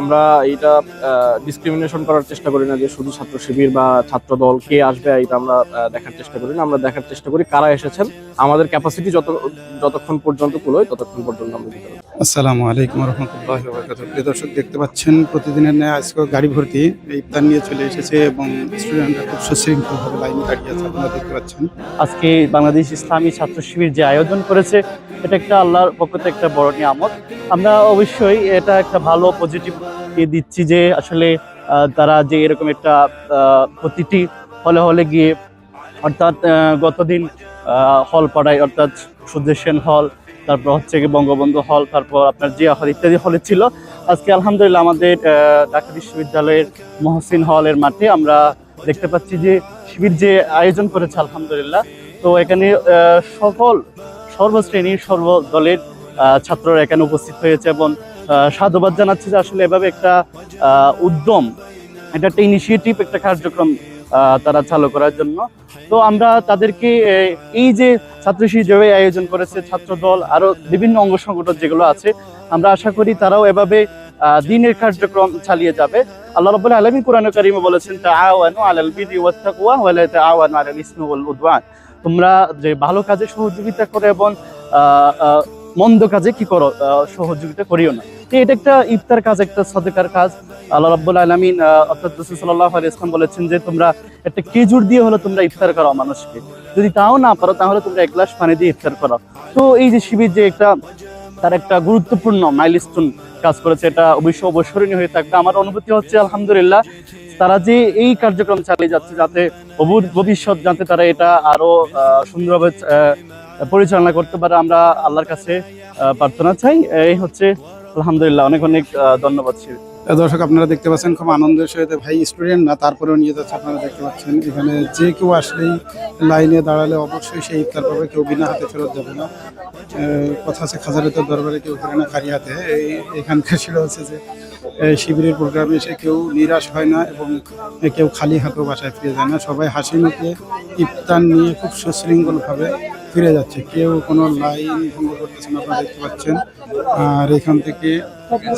আমরা এটা ডিসক্রিমিনেশন করার চেষ্টা করি না যে শুধু ছাত্র শিবির বা ছাত্র দল কে আসবে এটা আমরা দেখার চেষ্টা করি না। আমরা দেখার চেষ্টা করি কারা এসেছেন, আমাদের ক্যাপাসিটি যত, যতক্ষণ পর্যন্ত কুলোয় ততক্ষণ পর্যন্ত আমরা আসসালামু আলাইকুম রহমতুল্লাহ প্রিয় দর্শক, দেখতে পাচ্ছেন প্রতিদিনের ন্যায় আজকে গাড়ি ভর্তি ইফতার নিয়ে চলে এসেছে এবং স্টুডেন্টরা খুব সুশৃঙ্খলভাবে লাইনে দাঁড়িয়ে আছে, আপনারা দেখতে পাচ্ছেন। আজকে বাংলাদেশ ইসলামী ছাত্র শিবির যে আয়োজন করেছে, এটা একটা আল্লাহর পক্ষ থেকে একটা বড় নিয়ামত। আমরা অবশ্যই এটা একটা ভালো পজিটিভ দিচ্ছি যে আসলে তারা যে এরকম একটা প্রতিটি হলে হলে গিয়ে, অর্থাৎ গতদিন হল পাড়ায়, অর্থাৎ সেন হল তারপর হচ্ছে বঙ্গবন্ধু হল, তারপর আপনার জিয়া হল ইত্যাদি হলে ছিল। আজকে আলহামদুলিল্লাহ আমাদের ঢাকা বিশ্ববিদ্যালয়ের মহসিন হলের মাঠে আমরা দেখতে পাচ্ছি যে শিবির যে আয়োজন করেছে আলহামদুলিল্লাহ। তো এখানে সকল সর্বশ্রেণীর সর্বদলের ছাত্ররা এখানে উপস্থিত হয়েছে এবং সাধুবাদ জানাচ্ছি যে আসলে এভাবে একটা উদ্যম এটা একটা ইনিশিয়েটিভ একটা কার্যক্রম তারা চালু করার জন্য। তো আমরা তাদেরকে এই যে ছাত্র যেভাবে আয়োজন করেছে, ছাত্র দল, আরও বিভিন্ন অঙ্গ সংগঠন যেগুলো আছে, আমরা আশা করি তারাও এভাবে দিনের কার্যক্রম চালিয়ে যাবে। আল্লাহ রাব্বুল আলামিন কোরআনে কারিমে বলেছেন ওয়াল উদওয়ান। তোমরা যে ভালো কাজে সহযোগিতা করে এবং মন্দ কাজে কি করো? সহযোগিতা করিও না। তো এটা একটা ইফতার কাজ, একটা সদকার কাজ। আল্লাহ রাব্বুল আলামিন অর্থাৎ রসুল সাল্লাহ ইসলাম বলেছেন যে, তোমরা একটা খেজুর দিয়ে হলো তোমরা ইফতার করো মানুষকে। যদি তাও না পারো, তাহলে তোমরা এক গ্লাস পানি দিয়ে ইফতার করো। তো এই যে শিবির যে একটা তার একটা গুরুত্বপূর্ণ মাইলস্টোন কাজ করেছে, এটা অবশ্য অবসরণীয় হয়ে থাকবে। আমার অনুভূতি হচ্ছে, আলহামদুলিল্লাহ, তারা যে এই কার্যক্রম চালিয়ে যাচ্ছে, যাতে ভবিষ্যৎ, যাতে তারা এটা আরও সুন্দরভাবে পরিচালনা করতে পারে, আমরা আল্লাহর কাছে প্রার্থনা চাই। এই হচ্ছে, আলহামদুলিল্লাহ, অনেক অনেক ধন্যবাদ দর্শক, আপনারা দেখতে পাচ্ছেন খুব আনন্দের সহিত ভাই স্টুডেন্ট না, তারপরেও নিয়ে যাচ্ছে আপনারা দেখতে পাচ্ছেন। এখানে যে কেউ আসলেই লাইনে দাঁড়ালে অবশ্যই সেই ইফতার পাবে কেউ বিনা হাতে ফেরত যাবে না। কথা আছে খাজারে তো দরবারে কেউ করে না খালি হাতে। এই, এখানকার সেটা হচ্ছে যে শিবিরের প্রোগ্রামে এসে কেউ নিরাশ হয় না এবং কেউ খালি হাতেও বাসায় ফিরে যায় না। সবাই হাসি মুখে ইফতার নিয়ে খুব সুশৃঙ্খলভাবে ফিরে যাচ্ছে। কেউ কোনো লাইন ভঙ্গ করতেছে না, আপনারা দেখতে পাচ্ছেন। আর এখান থেকে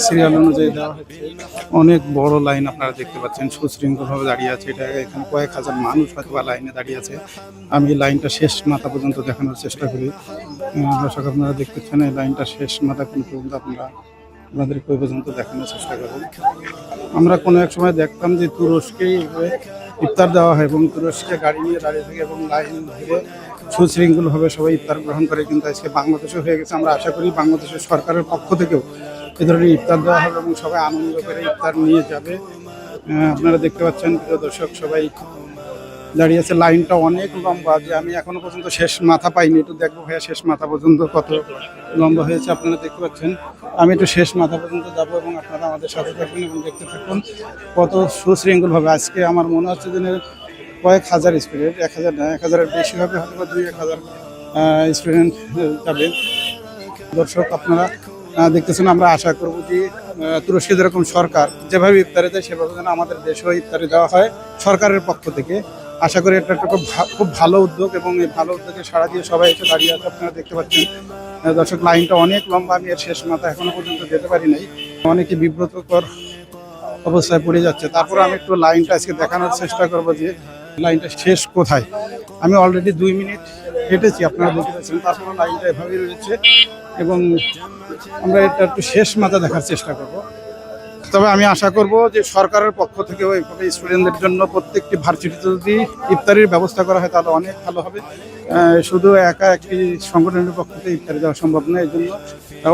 সিরিয়াল অনুযায়ী দেওয়া হচ্ছে অনেক বড় লাইন আপনারা দেখতে পাচ্ছেন, সুশৃঙ্খলভাবে দাঁড়িয়ে আছে। এটা এখানে কয়েক হাজার মানুষ হয়তো বা লাইনে দাঁড়িয়ে আছে। আমি লাইনটা শেষ মাথা পর্যন্ত দেখানোর চেষ্টা করি। দর্শক, আপনারা দেখতেছেন এই লাইনটা শেষ মাথা কোন পর্যন্ত আপনারা আপনাদেরকে ওই পর্যন্ত দেখানোর চেষ্টা করবেন আমরা কোনো এক সময় দেখতাম যে তুরস্কেই ইফতার দেওয়া হয় এবং তুরস্কে গাড়ি নিয়ে দাঁড়িয়ে থাকে এবং লাইন ধরে সুশৃঙ্খলভাবে সবাই ইফতার গ্রহণ করে, কিন্তু আজকে বাংলাদেশে হয়ে গেছে। আমরা আশা করি বাংলাদেশের সরকারের পক্ষ থেকেও এ ধরনের ইফতার দেওয়া হবে এবং সবাই আনন্দ করে ইফতার নিয়ে যাবে। আপনারা দেখতে পাচ্ছেন, প্রিয় দর্শক, সবাই দাঁড়িয়ে আছে। লাইনটা অনেক লম্বা, যে আমি এখনও পর্যন্ত শেষ মাথা পাইনি। একটু দেখব ভাইয়া, শেষ মাথা পর্যন্ত কত লম্বা হয়েছে। আপনারা দেখতে পাচ্ছেন, আমি একটু শেষ মাথা পর্যন্ত যাব এবং আপনারা আমাদের সাথে থাকবেন এবং দেখতে থাকুন কত সুশৃঙ্খলভাবে। আজকে আমার মনে হচ্ছে যে কয়েক হাজার স্টুডেন্ট এক হাজার না, এক হাজারের বেশি হবে হয়তো বা দুই, এক হাজার স্টুডেন্ট যাবে। দর্শক, আপনারা দেখতেছেন, আমরা আশা করব যে তুরস্কে যেরকম সরকার, যেভাবে ইফতারে দেয়, সেভাবে যেন আমাদের দেশেও ইফতারি দেওয়া হয় সরকারের পক্ষ থেকে। আশা করি এটা একটা খুব খুব ভালো উদ্যোগ এবং এই ভালো উদ্যোগে সাড়া দিয়ে সবাই এসে দাঁড়িয়ে আছে, আপনারা দেখতে পাচ্ছেন। দর্শক, লাইনটা অনেক লম্বা, আমি এর শেষ মাথা এখনও পর্যন্ত যেতে পারি নাই। অনেকে বিব্রতকর অবস্থায় পড়ে যাচ্ছে। তারপর আমি একটু লাইনটা আজকে দেখানোর চেষ্টা করব যে লাইনটা শেষ কোথায়। আমি অলরেডি দুই মিনিট হেঁটেছি, আপনারা বলতে পারছেন। তারপর লাইনটা এভাবেই রয়েছে এবং আমরা এটা একটু শেষ মাথা দেখার চেষ্টা করব। তবে আমি আশা করব যে সরকারের পক্ষ থেকে ওইভাবে স্টুডেন্টদের জন্য প্রত্যেকটি ভার্সিটিতে যদি ইফতারির ব্যবস্থা করা হয় তাহলে অনেক ভালো হবে। শুধু একা একটি সংগঠনের পক্ষ থেকে ইফতারি দেওয়া সম্ভব নয় এই জন্য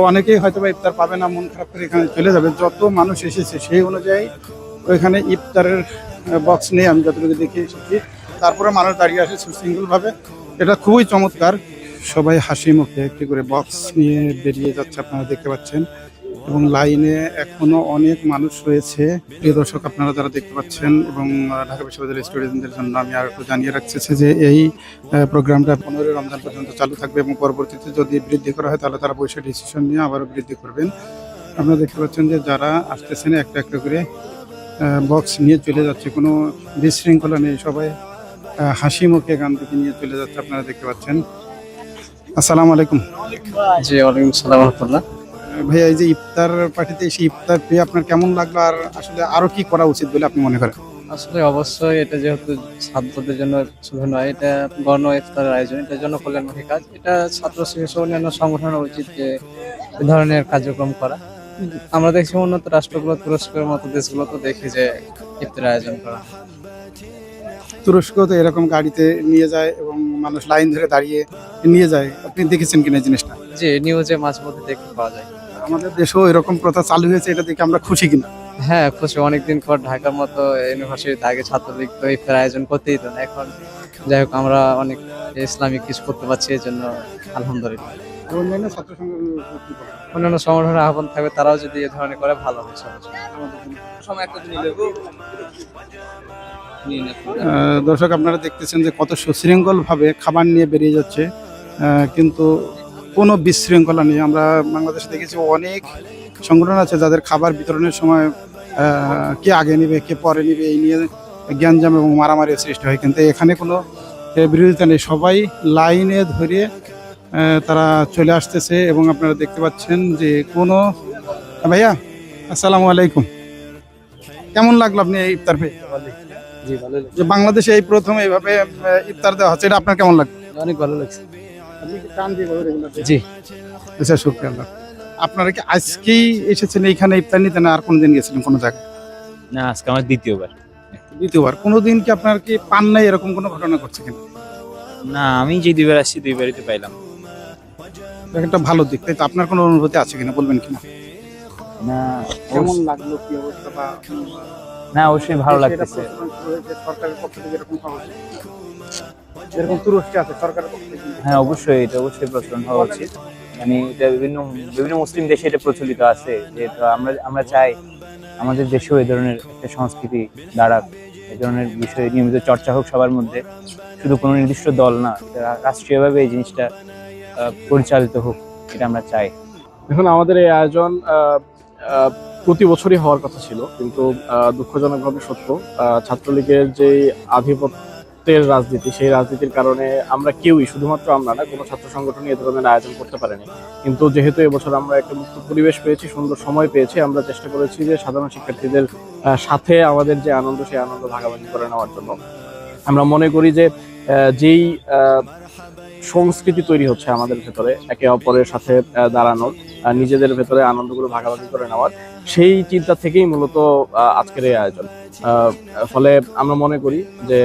অনেকেই হয়তো বা ইফতার পাবে না, মন খারাপ করে এখানে চলে যাবে। যত মানুষ এসেছে সেই অনুযায়ী ওইখানে ইফতারের বক্স নেই আমি যতটুকু দেখে এসেছি। তারপরে মানুষ দাঁড়িয়ে আসে সুশৃঙ্খলভাবে। এটা খুবই চমৎকার। সবাই হাসি মুখে একটি করে বক্স নিয়ে বেরিয়ে যাচ্ছে, আপনারা দেখতে পাচ্ছেন। এবং লাইনে এখনও অনেক মানুষ রয়েছে। প্রিয় দর্শক, আপনারা যারা দেখতে পাচ্ছেন এবং ঢাকা বিশ্ববিদ্যালয়ের স্টুডেন্টদের জন্য আমি আর একটু জানিয়ে রাখছি যে এই প্রোগ্রামটা পনেরোই রমজান পর্যন্ত চালু থাকবে এবং পরবর্তীতে যদি বৃদ্ধি করা হয়, তাহলে তারা বসে ডিসিশন নিয়ে আবারও বৃদ্ধি করবেন। আপনারা দেখতে পাচ্ছেন যে যারা আসতেছেন, একটা একটা করে বক্স নিয়ে চলে যাচ্ছে। কোনো বিশৃঙ্খলা নেই, সবাই হাসি মুখে গান থেকে নিয়ে চলে যাচ্ছে, আপনারা দেখতে পাচ্ছেন। আসসালামু আলাইকুম। জি, ওয়ালাইকুম সালাম রহমতুল্লাহ। ভাইয়া এই যে ইফতার পার্টিতে এসে ইফতার পেয়ে আপনার কেমন লাগল আর আসলে আরও কি করা উচিত বলে আপনি মনে করেন? আসলে অবশ্যই এটা যেহেতু ছাত্রদের জন্য শুধু নয় এটা গণ ইফতারের আয়োজন এটার জন্য কল্যাণমুখী কাজ। এটা ছাত্র শিশু অন্যান্য সংগঠনের উচিত যে এ ধরনের কার্যক্রম করা। আমরা দেখছি উন্নত রাষ্ট্রগুলো তুরস্কের মতো দেশগুলো তো দেখি যে ইফতারের আয়োজন করা। তুরস্ক তো এরকম গাড়িতে নিয়ে যায় এবং মানুষ লাইন ধরে দাঁড়িয়ে নিয়ে যায়। আপনি দেখেছেন কিনা এই জিনিসটা? যে নিউজে মাঝে মধ্যে দেখতে পাওয়া যায়। আমাদের দেশেও এরকম প্রথা চালু হয়েছে এটা দেখে আমরা খুশি কিনা? হ্যাঁ খুশি। অনেকদিন পর ঢাকার মতো ইউনিভার্সিটিতে আগে ছাত্রলীগ তো ইফতার আয়োজন করতেই তো। না এখন যাই হোক আমরা অনেক ইসলামিক কিছু করতে পারছি এই জন্য আলহামদুলিল্লাহ। অন্যান্য ছাত্র অন্যান্য সংগঠনের আহ্বান থাকবে তারাও যদি এ ধরনের করে ভালো হয় সময় একটা। আহ, দর্শক আপনারা দেখতেছেন যে কত সুশৃঙ্খল ভাবে খাবার নিয়ে বেরিয়ে যাচ্ছে। কিন্তু কোনো বিশৃঙ্খলা নেই আমরা বাংলাদেশে দেখেছি অনেক সংগঠন আছে যাদের খাবার বিতরণের সময় কে আগে নিবে কে পরে নিবে এই নিয়ে জ্ঞানজাম এবং মারামারির সৃষ্টি হয়। কিন্তু এখানে কোনো বিরোধিতা নেই। সবাই লাইনে ধরে তারা চলে আসতেছে এবং আপনারা দেখতে পাচ্ছেন যে কোনো ভাইয়া আসসালামু আলাইকুম। কেমন লাগল আপনি এই ইফতার পেয়ে? যে বাংলাদেশে এই প্রথম এইভাবে ইফতার দেওয়া হচ্ছে এটা আপনার কেমন লাগবে লাগছে অনেক ভালো লাগছে। জি জি। আচ্ছা শুক্রিয়া আপনারা কি আজকেই এসেছেন এইখানে ইফতার নিতে না আর কোনদিন গেছিলেন কোনো জায়গায়? না আজকে আমার দ্বিতীয়বার। দ্বিতীয়বার। কোনোদিন কি আপনার কি পান নাই এরকম কোনো ঘটনা ঘটছে কিনা? না আমি যে দুইবার আসছি দুইবারই তো পাইলাম। একটা ভালো দিক তাই তো আপনার কোনো অনুভূতি আছে কিনা বলবেন কিনা? না কেমন লাগল কি অবস্থা বা? না অবশ্যই ভালো লাগতেছে। সরকারের পক্ষ থেকে এরকম। যেরকম তুরস্কে আছে সরকারের পক্ষ হ্যাঁ অবশ্যই এটা অবশ্যই প্রচলন হওয়া উচিত। মানে এটা বিভিন্ন বিভিন্ন মুসলিম দেশে এটা প্রচলিত আছে যেহেতু আমরা আমরা চাই আমাদের দেশেও এই ধরনের একটা সংস্কৃতি দাঁড়াক এই ধরনের বিষয়ে নিয়মিত চর্চা হোক সবার মধ্যে। শুধু কোনো নির্দিষ্ট দল না এটা রাষ্ট্রীয়ভাবে এই জিনিসটা আহ, পরিচালিত হোক এটা আমরা চাই। দেখুন আমাদের এই আয়োজন আহ, আহ, প্রতি বছরই হওয়ার কথা ছিল কিন্তু আহ, দুঃখজনকভাবে সত্য আহ, ছাত্রলীগের যে আধিপত্যের রাজনীতি, সেই রাজনীতির কারণে আমরা কেউই, শুধুমাত্র আমরা না, কোনো ছাত্র সংগঠনই এ ধরনের আয়োজন করতে পারেনি। কিন্তু যেহেতু এবছর আমরা একটা মুক্ত পরিবেশ পেয়েছি, সুন্দর সময় পেয়েছি, আমরা চেষ্টা করেছি যে সাধারণ শিক্ষার্থীদের সাথে আমাদের যে আনন্দ, সেই আনন্দ ভাগাভাগি করে নেওয়ার জন্য। আমরা মনে করি যে যেই সংস্কৃতি তৈরি হচ্ছে আমাদের ভেতরে, একে অপরের সাথে দাঁড়ানোর নিজেদের ভেতরে আনন্দগুলো ভাগাভাগি করে নেওয়ার, সেই চিন্তা থেকেই মূলত আজকের এই আয়োজন। ফলে আমরা মনে করি যে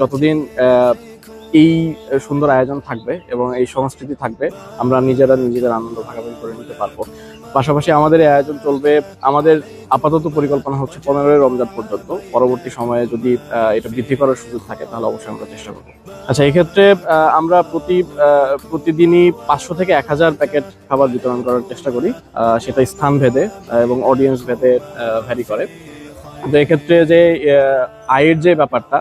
যতদিন এই সুন্দর আয়োজন থাকবে এবং এই সংস্কৃতি থাকবে, আমরা নিজেরা নিজেদের আনন্দ ভাগাভাগি করে নিতে পারব। পাশাপাশি আমাদের এই আয়োজন চলবে, আমাদের আপাতত পরিকল্পনা হচ্ছে পনেরোই রমজান পর্যন্ত। পরবর্তী সময়ে যদি এটা বৃদ্ধি করার সুযোগ থাকে, তাহলে অবশ্যই আমরা চেষ্টা করব। আচ্ছা এক্ষেত্রে আমরা প্রতি প্রতিদিনই পাঁচশো থেকে এক হাজার প্যাকেট খাবার বিতরণ করার চেষ্টা করি। সেটা স্থান ভেদে এবং অডিয়েন্স ভেদে ভ্যারি করে। তো এক্ষেত্রে যে আয়ের যে ব্যাপারটা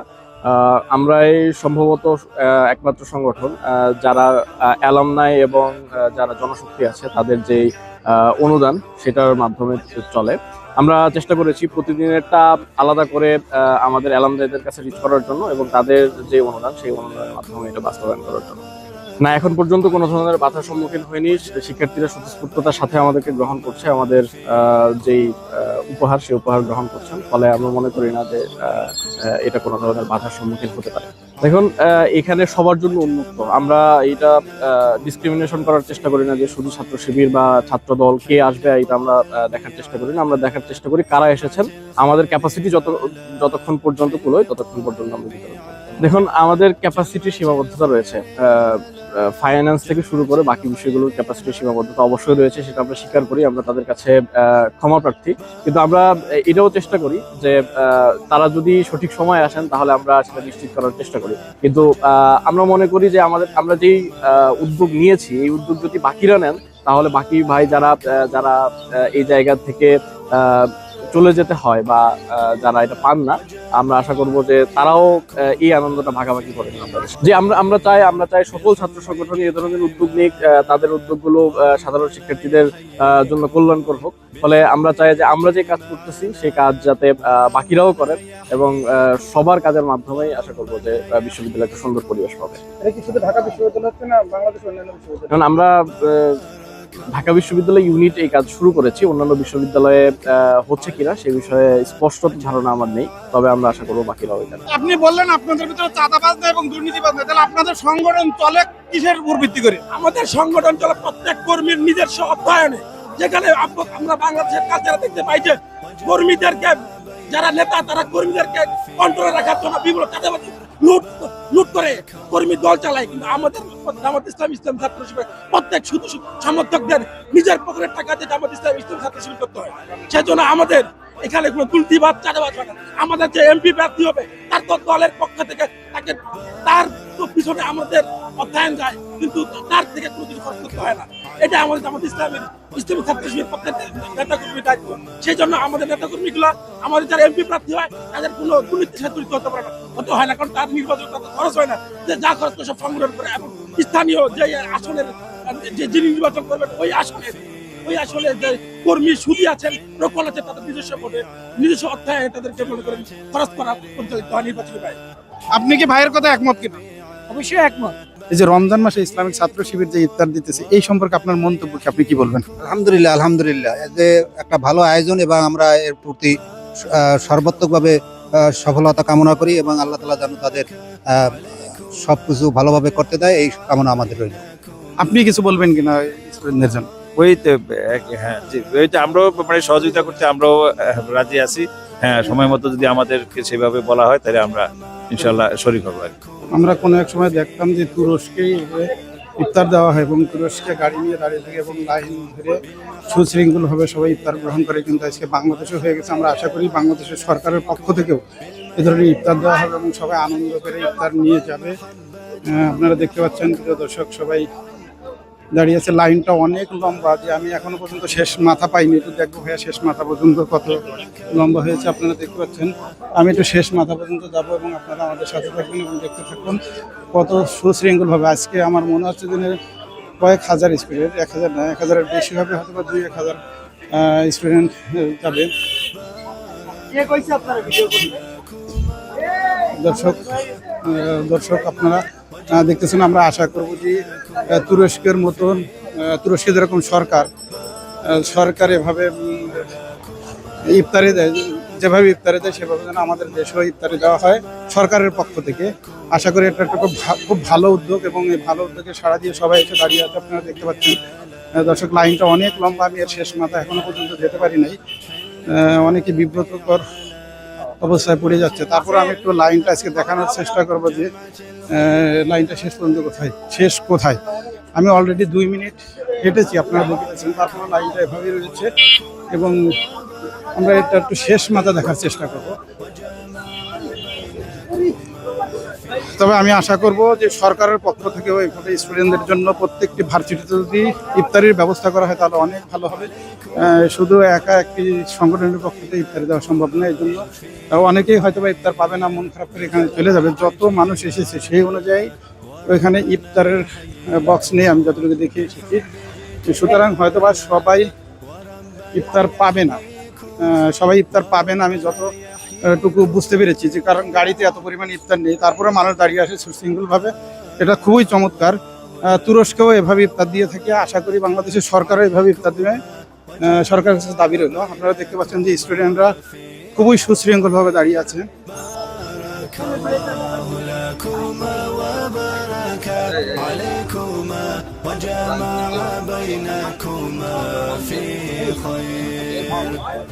আমরাই সম্ভবত একমাত্র সংগঠন যারা অ্যালামনাই এবং যারা জনশক্তি আছে, তাদের যে অনুদান, সেটার মাধ্যমে চলে। আমরা চেষ্টা করেছি প্রতিদিনেরটা আলাদা করে আমাদের অ্যালামদাইদের কাছে রিচ করার জন্য এবং তাদের যে অনুদান, সেই অনুদানের মাধ্যমে এটা বাস্তবায়ন করার জন্য। না, এখন পর্যন্ত কোনো ধরনের বাধার সম্মুখীন হয়নি। শিক্ষার্থীরা স্বতঃস্ফূর্ততার সাথে আমাদেরকে গ্রহণ করছে, আমাদের যেই উপহার, সেই উপহার গ্রহণ করছেন। ফলে আমরা মনে করি না যে এটা কোনো ধরনের বাধার সম্মুখীন হতে পারে। দেখুন এখানে সবার জন্য উন্মুক্ত। আমরা এটা ডিসক্রিমিনেশন করার চেষ্টা করি না যে শুধু ছাত্র শিবির বা ছাত্র দল কে আসবে, এটা আমরা দেখার চেষ্টা করি না। আমরা দেখার চেষ্টা করি কারা এসেছেন, আমাদের ক্যাপাসিটি যত, যতক্ষণ পর্যন্ত কুলোয়, ততক্ষণ পর্যন্ত আমরা দেখুন, আমাদের ক্যাপাসিটি সীমাবদ্ধতা রয়েছে। ফাইন্যান্স থেকে শুরু করে বাকি বিষয়গুলোর ক্যাপাসিটি সীমাবদ্ধতা অবশ্যই রয়েছে, সেটা আমরা স্বীকার করি, আমরা তাদের কাছে ক্ষমা প্রার্থী। কিন্তু আমরা এটাও চেষ্টা করি যে তারা যদি সঠিক সময় আসেন, তাহলে আমরা সেটা নিশ্চিত করার চেষ্টা করি। কিন্তু আমরা মনে করি যে আমাদের, আমরা যেই উদ্যোগ নিয়েছি, এই উদ্যোগ যদি বাকিরা নেন, তাহলে বাকি ভাই যারা যারা এই জায়গা থেকে চলে যেতে হয় বা যারা এটা পান না আমরা আশা করব যে তারাও এই আনন্দটা ভাগাভাগি করে। যে আমরা আমরা চাই আমরা চাই সকল ছাত্র সংগঠন এই ধরনের উদ্যোগ নিক তাদের উদ্যোগগুলো সাধারণ শিক্ষার্থীদের জন্য কল্যাণকর হোক। ফলে আমরা চাই যে আমরা যে কাজ করতেছি সেই কাজ যাতে বাকিরাও করেন এবং আহ, সবার কাজের মাধ্যমেই আশা করব যে বিশ্ববিদ্যালয় একটা সুন্দর পরিবেশ পাবে। আমরা ঢাকা বিশ্ববিদ্যালয় ইউনিট এই কাজ শুরু করেছি। অন্যান্য বিশ্ববিদ্যালয়ে হচ্ছে কিনা সে বিষয়ে স্পষ্ট ধারণা আমার নেই তবে আমরা আশা করব বাকিরাও এটা আপনি বললেন আপনাদের ভিতরে চাঁদাবাজ নেই এবং দুর্নীতিবাজ নেই তাহলে আপনাদের সংগঠন চলে কিসের উপর ভিত্তি করে? আমাদের সংগঠন চলে প্রত্যেক কর্মীর নিজস্ব অধ্যয়নে যেখানে আমরা বাংলাদেশের কাজ যারা দেখতে পাই যে কর্মীদেরকে যারা নেতা তারা কর্মীদেরকে কন্ট্রোলে রাখার জন্য বিভিন্ন চাঁদাবাজি। লুট লুট করে কর্মী দল চালায়, কিন্তু আমাদের জামাত ইসলাম ইসলাম ছাত্র শিবির প্রত্যেক শুধু সমর্থকদের নিজের পকেটের টাকা দিয়ে জামাত ইসলাম ইসলাম ছাত্র শিবির করতে হয়। সেজন্য আমাদের এখানে কোনো দুর্নীতিবাদ চাঁদাবাজ হয় আমাদের যে এমপি প্রার্থী হবে, তার তো দলের পক্ষ থেকে তাকে তার তো পিছনে আমাদের অধ্যয়ন যায়, কিন্তু তার থেকে কোনো কিছু খরচ করতে হয় না। এটা আমাদের আমাদের ইসলামের ইসলামী ছাত্র শিবির পক্ষের নেতা কর্মীর দায়িত্ব। সেই জন্য আমাদের নেতা কর্মীগুলো আমাদের যারা এমপি প্রার্থী হয়, তাদের কোনো দুর্নীতির সাথে জড়িত হতে পারে না। হতে হয় না, কারণ তার নির্বাচন তাদের খরচ হয় না। যে যা খরচ সব সংগ্রহ করে, এবং স্থানীয় যে আসনের, যে যিনি নির্বাচন করবেন, ওই আসনের ওই আসলে যে কর্মী সুদী আছেন আছে তাদের নিজস্ব ভোটে নিজস্ব অর্থায়নে তাদেরকে মনে করেন খরচ করা পরিচালিত হয় নির্বাচনী ব্যয়। আপনি কি ভাইয়ের কথা একমত কিনা? অবশ্যই একমত। এই যে রমজান মাসে ইসলামিক ছাত্র শিবির যে ইফতার দিতেছে এই সম্পর্কে আপনার মন্তব্য কি? আপনি কি বলবেন? আলহামদুলিল্লাহ আলহামদুলিল্লাহ। এ যে একটা ভালো আয়োজন এবং আমরা এর প্রতি সর্বাত্মকভাবে সফলতা কামনা করি এবং আল্লাহ তালা যেন তাদের আহ, সবকিছু ভালোভাবে করতে দেয় এই কামনা আমাদের রইল। আপনি কিছু বলবেন কিনা স্টুডেন্টদের জন্য ওই হ্যাঁ জি ওই আমরাও মানে সহযোগিতা করতে আমরাও রাজি আছি। হ্যাঁ সময় মতো যদি আমাদেরকে সেভাবে বলা হয়, তাহলে আমরা ইনশাল্লাহ আমরা কোনো এক সময় দেখতাম যে তুরস্কেই ইফতার দেওয়া হয় এবং তুরস্কে গাড়ি নিয়ে দাঁড়িয়ে থাকে এবং লাইন ধরে সুশৃঙ্খলভাবে সবাই ইফতার গ্রহণ করে, কিন্তু আজকে বাংলাদেশে হয়ে গেছে। আমরা আশা করি বাংলাদেশের সরকারের পক্ষ থেকেও এ ধরনের ইফতার দেওয়া হবে এবং সবাই আনন্দ করে ইফতার নিয়ে যাবে। আপনারা দেখতে পাচ্ছেন দর্শক, সবাই দাঁড়িয়ে আছে লাইনটা অনেক লম্বা যে আমি এখনও পর্যন্ত শেষ মাথা পাইনি একটু দেখব ভাইয়া শেষ মাথা পর্যন্ত কত লম্বা হয়েছে আপনারা দেখতে পাচ্ছেন। আমি একটু শেষ মাথা পর্যন্ত যাব এবং আপনারা আমাদের সাথে থাকবেন এবং দেখতে থাকুন কত সুশৃঙ্খলভাবে। আজকে আমার মনে হচ্ছে যে কয়েক হাজার স্টুডেন্ট এক হাজার না এক হাজারের বেশি হবে হয়তো বা দুই এক হাজার স্টুডেন্ট যাবে। দর্শক দর্শক আপনারা দেখতেছেন আমরা আশা করব যে তুরস্কের মতন আহ, তুরস্কে যেরকম সরকার সরকার এভাবে ইফতারি দেয় যেভাবে ইফতারি দেয় সেভাবে যেন আমাদের দেশেও ইফতারি দেওয়া হয় সরকারের পক্ষ থেকে। আশা করি এটা একটা খুব খুব ভালো উদ্যোগ এবং এই ভালো উদ্যোগে সাড়া দিয়ে সবাই এসে দাঁড়িয়ে আছে আপনারা দেখতে পাচ্ছেন। দর্শক লাইনটা অনেক লম্বা আমি এর শেষ মাথা এখনও পর্যন্ত যেতে পারি নাই। অনেকে বিব্রতকর অবস্থায় পড়ে যাচ্ছে। তারপর আমি একটু লাইনটা আজকে দেখানোর চেষ্টা করব যে লাইনটা শেষ পর্যন্ত কোথায়? শেষ কোথায়? আমি অলরেডি দুই মিনিট হেঁটেছি, আপনারা বুকে আছেন তারপর লাইনটা এভাবেই রয়েছে এবং আমরা এটা একটু শেষ মাথা দেখার চেষ্টা করব। তবে আমি আশা করব যে সরকারের পক্ষ থেকে এইভাবে স্টুডেন্টদের জন্য প্রত্যেকটি ভার্সিটিতে যদি ইফতারির ব্যবস্থা করা হয় তাহলে অনেক ভালো হবে। শুধু একা একটি সংগঠনের পক্ষ থেকে ইফতারি দেওয়া সম্ভব না এই জন্য অনেকেই হয়তো বা ইফতার পাবে না, মন খারাপ করে এখানে চলে যাবে। যত মানুষ এসেছে সেই অনুযায়ী ওইখানে ইফতারের বক্স নিয়ে আমি যতটুকু দেখে এসেছি সুতরাং হয়তো বা সবাই ইফতার পাবে না। সবাই ইফতার পাবে না, আমি যত টুকু বুঝতে পেরেছি যে কারণ গাড়িতে এত পরিমাণ ইফতার নেই তারপরে মানুষ দাঁড়িয়ে আসে সুশৃঙ্খলভাবে এটা খুবই চমৎকার আহ, তুরস্কেও এভাবে ইফতার দিয়ে থাকে আশা করি বাংলাদেশের সরকারও এভাবে ইফতার দেবে আহ, সরকারের কাছে দাবি রইল আপনারা দেখতে পাচ্ছেন যে স্টুডেন্টরা খুবই সুশৃঙ্খলভাবে দাঁড়িয়ে আছে عليكما وجمع بينكما في خير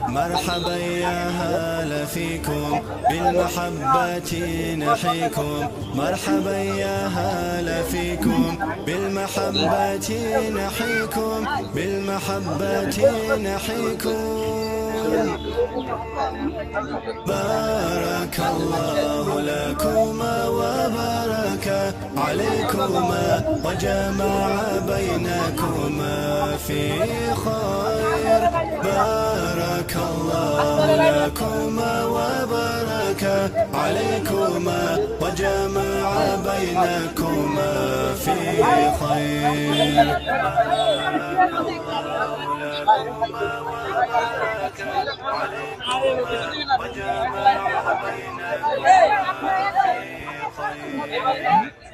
مرحبا يا هلا فيكم بالمحبة نحيكم. مرحبا يا هلا فيكم بالمحبة نحيكم بالمحبة نحيكم. بارك الله لكما وبارك عليكما وجمع بينكما في خير. بارك الله لكما وبارك عليكما وجمع بينكما في خير. وجمع بينكما في خير.